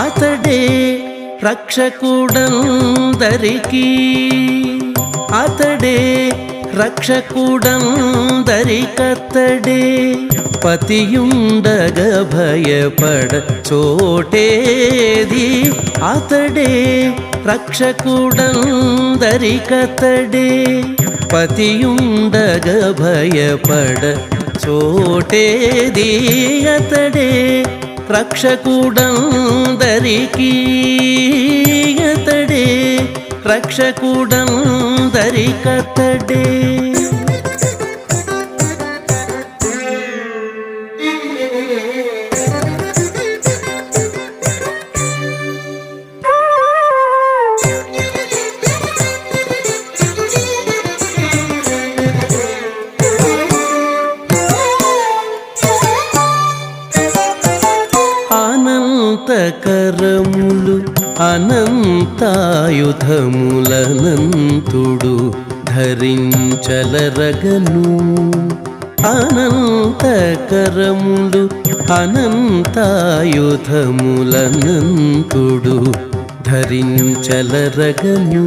అతడే రక్షకుడందరికీ అతడే రక్షకుడందరికతడే పతియుండగ భయపడ చోటేది అతడే రక్షకుడందరికతడే పతియుండగ భయపడ చోటేది అతడే రక్షకుడందరికీ అతడే రక్షకుడం రక్షకుడందరికతడే అనంతకరములు అనంతాయుధములనంతుడు ధరించలరగను. అనంతకరములు అనంతాయుధములనంతుడు ధరించలరగను.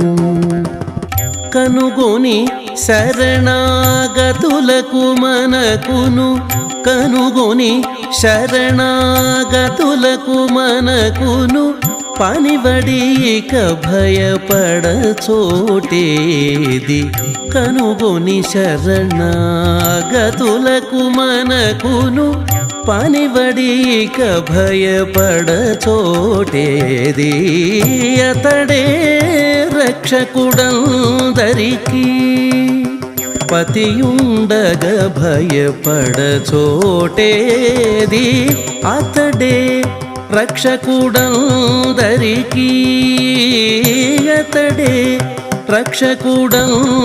కనుగొని శరణాగతులకు మనకును కనుగొని శరణాగతులకు మనకును పనిబడి ఇక భయపడ చోటేది కనుగొని శరణాగతులకు మనకును పనిబడి ఇక భయపడ చోటేది అతడే రక్షకుడందరికీ పతియుండగ భయపడ చోటేది అతడే రక్షకుడందరికీ అతడే రక్షకుడందరికీ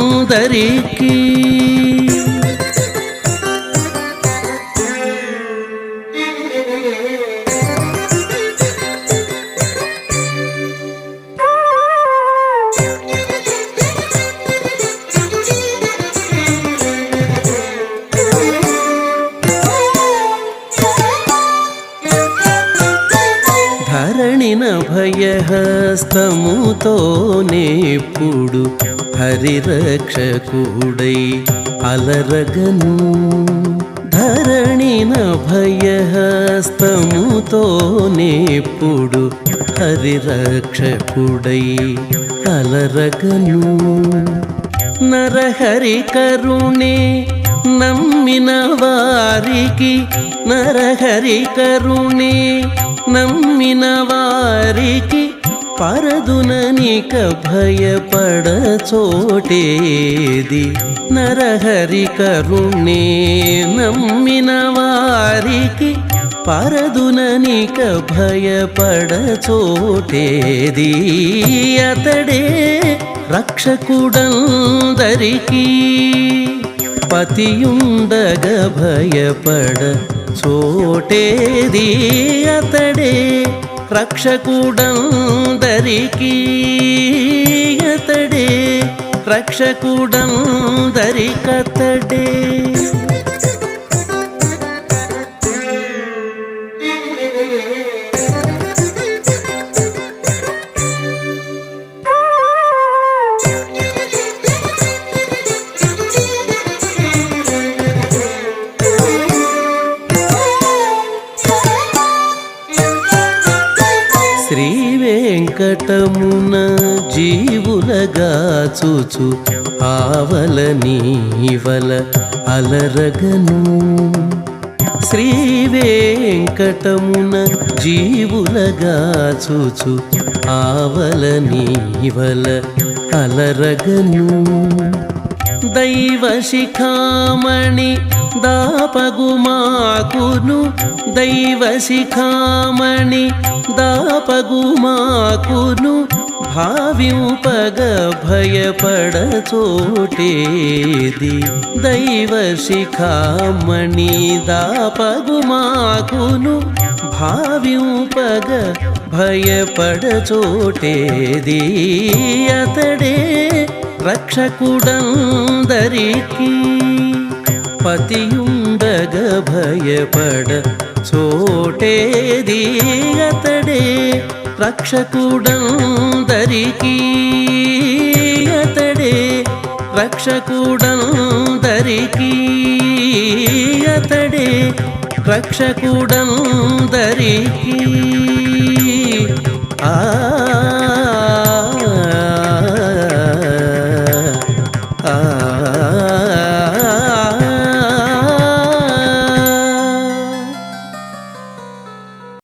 హరణిన భయహస్తముతోనేప్పుడు హరిరక్షకుడై అలరగను. ధరణిన భయహస్తముతోనేప్పుడు హరిరక్షకుడై అలరగను. నరహరి కరుణే నమ్మిన వారికి నరహరి కరుణే నమ్మిన వారికి పరదుననిక భయపడ చోటేది నరహరి కరుణే నమ్మిన వారికి పరదుననిక భయపడ చోటేది అతడే రక్షకుడందరికీ పతియుండగ భయపడ చోటేది అతడే రక్షకుడందరికీ అతడే రక్షకుడందరికతడే you. చూచు ఆవల నీవల అలరగను. శ్రీ వెంకటమున జీవులగా చూచు ఆవల నీవల అలరగను. దైవ శిఖామణి దాపగుమాకును దైవ శిఖామణి దాపగుమాకును భావింపగ భయపడ చోటేది దైవ శిఖామణి దాపగుమాకును భావింపగ భయపడ చోటేది అతడే రక్షకుడందరికీ పతియుండగ భయపడ చోటేది అతడే రక్షకుడందరికీ అతడే రక్షకుడందరికీ అతడే రక్షకుడందరికీ. ఆ